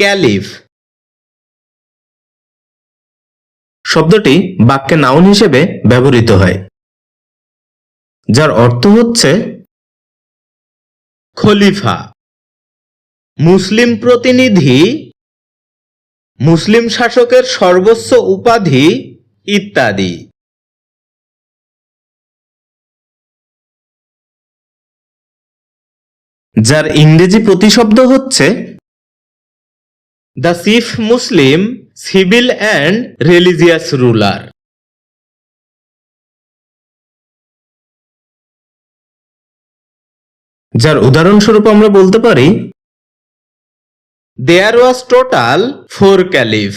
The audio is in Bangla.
ক্যালিফ শব্দটি বাক্যে নাউন হিসেবে ব্যবহৃত হয়, যার অর্থ হচ্ছে খলিফা। মুসলিম প্রতিনিধি, মুসলিম শাসকের সর্বোচ্চ উপাধি ইত্যাদি। যার ইংরেজি প্রতিশব্দ হচ্ছে the chief Muslim civil and religious ruler যার উদাহরণস্বরূপ আমরা বলতে পারি there was total four caliph